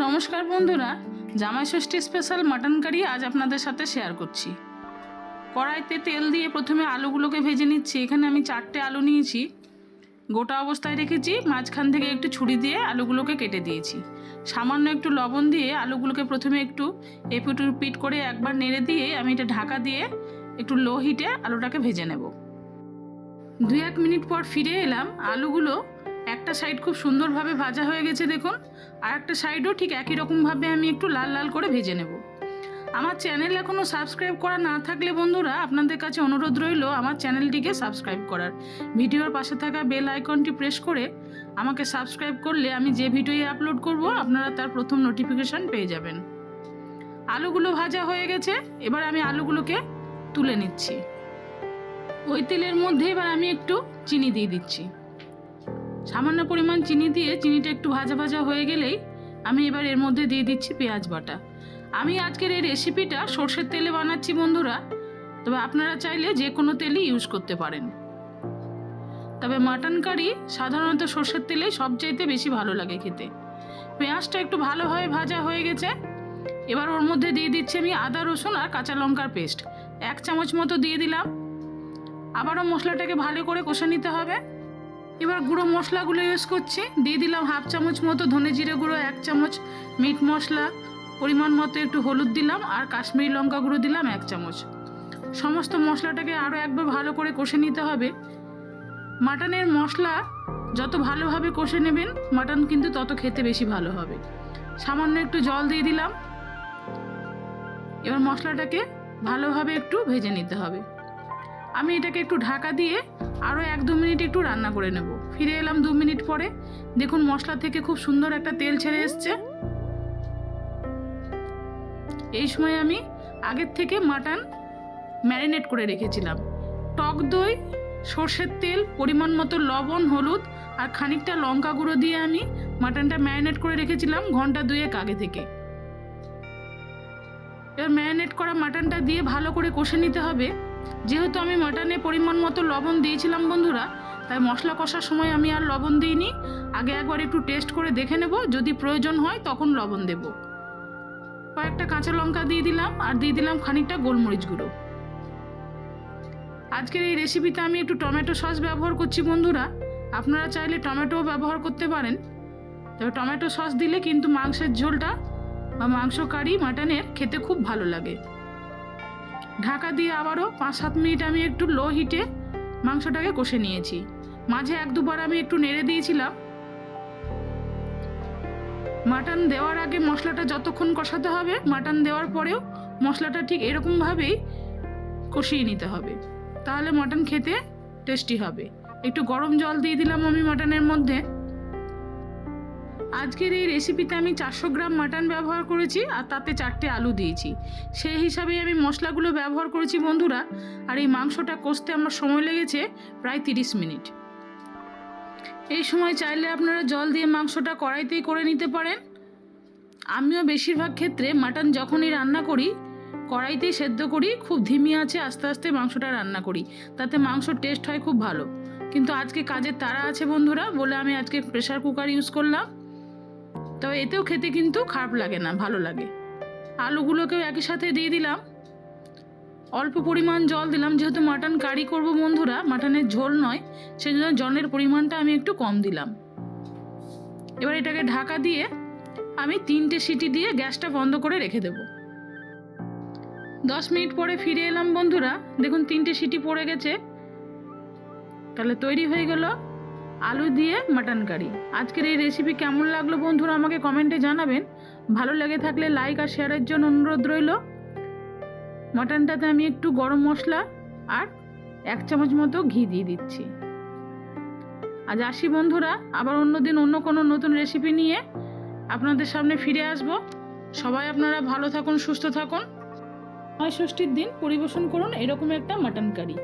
নমস্কার বন্ধুরা, জামাই ষষ্ঠী স্পেশাল মাটন কারি আজ আপনাদের সাথে শেয়ার করছি। কড়াইতে তেল দিয়ে প্রথমে আলুগুলোকে ভেজে নিচ্ছি। এখানে আমি চারটে আলু নিয়েছি। গোটা অবস্থায় রেখেছি। মাঝখান থেকে একটু ছুরি দিয়ে আলুগুলোকে কেটে দিয়েছি। সামান্য একটু লবণ দিয়ে আলুগুলোকে প্রথমে একটু এপিট পিট করে একবার নেড়ে দিয়ে আমি এটা ঢাকা দিয়ে একটু লো হিটে আলুটাকে ভেজে নেব। দুই এক মিনিট পর ফিরে এলাম। আলুগুলো একটা সাইড খুব সুন্দরভাবে ভাজা হয়ে গেছে দেখুন, আর একটা সাইডও ঠিক একই রকমভাবে আমি একটু লাল লাল করে ভেজে নেব। আমার চ্যানেল এখনও সাবস্ক্রাইব করা না থাকলে বন্ধুরা, আপনাদের কাছে অনুরোধ রইল আমার চ্যানেলটিকে সাবস্ক্রাইব করার। ভিডিওর পাশে থাকা বেল আইকনটি প্রেস করে আমাকে সাবস্ক্রাইব করলে আমি যে ভিডিওই আপলোড করব, আপনারা তার প্রথম নোটিফিকেশান পেয়ে যাবেন। আলুগুলো ভাজা হয়ে গেছে, এবার আমি আলুগুলোকে তুলে নিচ্ছি। ওই তেলের মধ্যে এবার আমি একটু চিনি দিয়ে দিচ্ছি। সামান্য পরিমাণ চিনি দিয়ে চিনিটা একটু ভাজা ভাজা হয়ে গেলেই আমি এবার এর মধ্যে দিয়ে দিচ্ছি পেঁয়াজ বাটা। আমি আজকের এই রেসিপিটা সর্ষের তেলে বানাচ্ছি বন্ধুরা। তবে আপনারা চাইলে যে কোনো তেলই ইউজ করতে পারেন। তবে মাটন কারি সাধারণত সর্ষের তেলেই সবচাইতে বেশি ভালো লাগে খেতে। পেঁয়াজটা একটু ভালোভাবে ভাজা হয়ে গেছে। এবার ওর মধ্যে দিয়ে দিচ্ছি আমি আদা, রসুন আর কাঁচা লঙ্কার পেস্ট। এক চামচ মতো দিয়ে দিলাম। আবারও মশলাটাকে ভালো করে কষে নিতে হবে। এবার গুঁড়ো মশলাগুলো ইউজ করছি। দিয়ে দিলাম হাফ চামচ মতো ধনে জিরে গুঁড়ো, এক চামচ মিট মশলা, পরিমাণ মতো একটু হলুদ দিলাম আর কাশ্মীরি লঙ্কা গুঁড়ো দিলাম এক চামচ। সমস্ত মশলাটাকে আরও একবার ভালো করে কষে নিতে হবে। মাটনের মশলা যত ভালোভাবে কষে নেবেন, মাটন কিন্তু তত খেতে বেশি ভালো হবে। সামান্য একটু জল দিয়ে দিলাম। এবার মশলাটাকে ভালোভাবে একটু ভেজে নিতে হবে। আমি এটাকে একটু ঢাকা দিয়ে আরও এক দু মিনিট একটু রান্না করে নেব। ফিরে এলাম দু মিনিট পরে। দেখুন মশলা থেকে খুব সুন্দর একটা তেল ছেড়ে এসছে। এই সময় আমি আগের থেকে মাটন ম্যারিনেট করে রেখেছিলাম। টক দই, সর্ষের তেল, পরিমাণ মতো লবণ, হলুদ আর খানিকটা লঙ্কা গুঁড়ো দিয়ে আমি মাটনটা ম্যারিনেট করে রেখেছিলাম ঘণ্টা দুয়েক আগে থেকে। এবার ম্যারিনেট করা মাটনটা দিয়ে ভালো করে কষে নিতে হবে। যেহেতু আমি মাটনে পরিমাণ মতো লবণ দিয়েছিলাম বন্ধুরা, তাই মশলা কষার সময় আমি আর লবণ দিইনি। আগে একবার একটু টেস্ট করে দেখে নেব, যদি প্রয়োজন হয় তখন লবণ দেব। কয়েকটা কাঁচা লঙ্কা দিয়ে দিলাম, আর দিয়ে দিলাম খানিকটা গোলমরিচ গুঁড়ো। আজকের এই রেসিপিতে আমি একটু টমেটো সস ব্যবহার করছি বন্ধুরা। আপনারা চাইলে টমেটোও ব্যবহার করতে পারেন। তবে টমেটো সস দিলে কিন্তু মাংসের ঝোলটা বা মাংস কারি মাটনের খেতে খুব ভালো লাগে। ঢাকা দিয়ে আবারও পাঁচ সাত মিনিট আমি একটু লো হিটে মাংসটাকে কষে নিয়েছি। মাঝে এক দুবার আমি একটু নেড়ে দিয়েছিলাম। মাটন দেওয়ার আগে মশলাটা যতক্ষণ কষাতে হবে, মাটন দেওয়ার পরেও মশলাটা ঠিক এরকমভাবেই কষিয়ে নিতে হবে। তাহলে মাটন খেতে টেস্টি হবে। একটু গরম জল দিয়ে দিলাম আমি মাটনের মধ্যে। আজকের এই রেসিপিতে আমি চারশো গ্রাম মাটন ব্যবহার করেছি আর তাতে চারটে আলু দিয়েছি। সেই হিসাবেই আমি মশলাগুলো ব্যবহার করেছি বন্ধুরা। আর এই মাংসটা কষতে আমার সময় লেগেছে প্রায় তিরিশ মিনিট। এই সময় চাইলে আপনারা জল দিয়ে মাংসটা কড়াইতেই করে নিতে পারেন। আমিও বেশিরভাগ ক্ষেত্রে মাটন যখনই রান্না করি, কড়াইতেই সেদ্ধ করি, খুব ধিমি আছে, আস্তে আস্তে মাংসটা রান্না করি। তাতে মাংস টেস্ট হয় খুব ভালো। কিন্তু আজকে কাজের তারা আছে বন্ধুরা, বলে আমি আজকে প্রেশার কুকার ইউজ করলাম। তবে এতেও খেতে কিন্তু খারাপ লাগে না, ভালো লাগে। আলুগুলোকেও একই সাথে দিয়ে দিলাম। অল্প পরিমাণ জল দিলাম, যেহেতু মাটন কারি করব বন্ধুরা, মাটনের ঝোল নয় সেই জন্য জলের পরিমাণটা আমি একটু কম দিলাম। এবার এটাকে ঢাকা দিয়ে আমি তিনটে সিটি দিয়ে গ্যাসটা বন্ধ করে রেখে দেব। দশ মিনিট পরে ফিরে এলাম বন্ধুরা, দেখুন তিনটে সিটি পড়ে গেছে। তাহলে তৈরি হয়ে গেল। আলু দিয়ে মাটন কারি। আজকের এই রেসিপি কেমন লাগল বন্ধুরা আমাকে কমেন্টে জানাবেন। ভালো লেগে থাকলে লাইক আর শেয়ারের জন্য অনুরোধ রইল। মাটনটাতে আমি একটু গরম মশলা আর এক চামচ মতো ঘি দিয়ে দিচ্ছি। আজ আসি বন্ধুরা, আবার অন্য দিন অন্য কোনো নতুন রেসিপি নিয়ে আপনাদের সামনে ফিরে আসব। সবাই আপনারা ভালো থাকুন, সুস্থ থাকুন। নয় ষষ্ঠীর দিন পরিবেশন করুন এরকম একটা মাটন কারি।